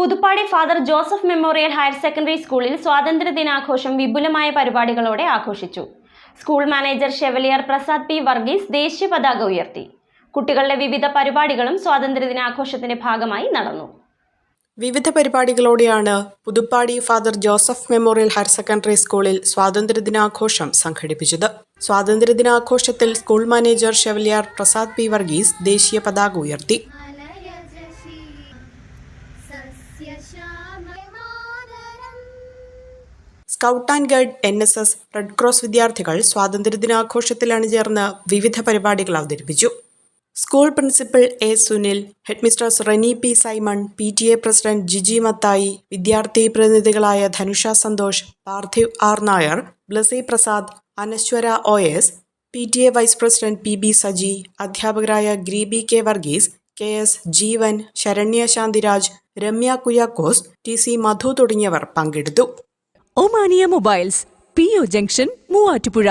Puthuppadi father Joseph memorial higher secondary സ്കൂളിൽ സ്വാതന്ത്ര്യ ദിനാഘോഷം വിപുലമായ പരിപാടികളോടെ ആഘോഷിച്ചു. School manager chevalier Prasad P Varghese ദേശീയ പതാക ഉയർത്തി. കുട്ടികളുടെ വിവിധ പരിപാടികളും സ്വാതന്ത്ര്യ ദിനാഘോഷത്തിന്റെ ഭാഗമായി നടന്നു. വിവിധ പരിപാടികളോടെയാണ് Puthuppadi father Joseph memorial higher secondary സ്കൂളിൽ സ്വാതന്ത്ര്യദിനാഘോഷം സംഘടിപ്പിച്ചത്. സ്വാതന്ത്ര്യദിനാഘോഷത്തിൽ school manager chevalier Prasad P Varghese ദേശീയ പതാക ഉയർത്തി. Scout and guide N S S red cross വിദ്യാർത്ഥികൾ സ്വാതന്ത്ര്യദിനാഘോഷത്തിൽ അണിചേർന്ന് വിവിധ പരിപാടികൾ അവതരിപ്പിച്ചു. School principal A Sunil headmistress Reni P Simon P T A president Jiji Mathai വിദ്യാർത്ഥി പ്രതിനിധികളായ Dhanusha Santhosh Parthiv R Nair Blessy Prasad Anaswara O S P T A vice president P B Saji അധ്യാപകരായ Greeby K Varghese K S Jeevan Saranya Shanthiraj Ramya Kuriakose T C Madhu തുടങ്ങിയവർ പങ്കെടുത്തു. Omania mobiles P O junction Muvattupuzha.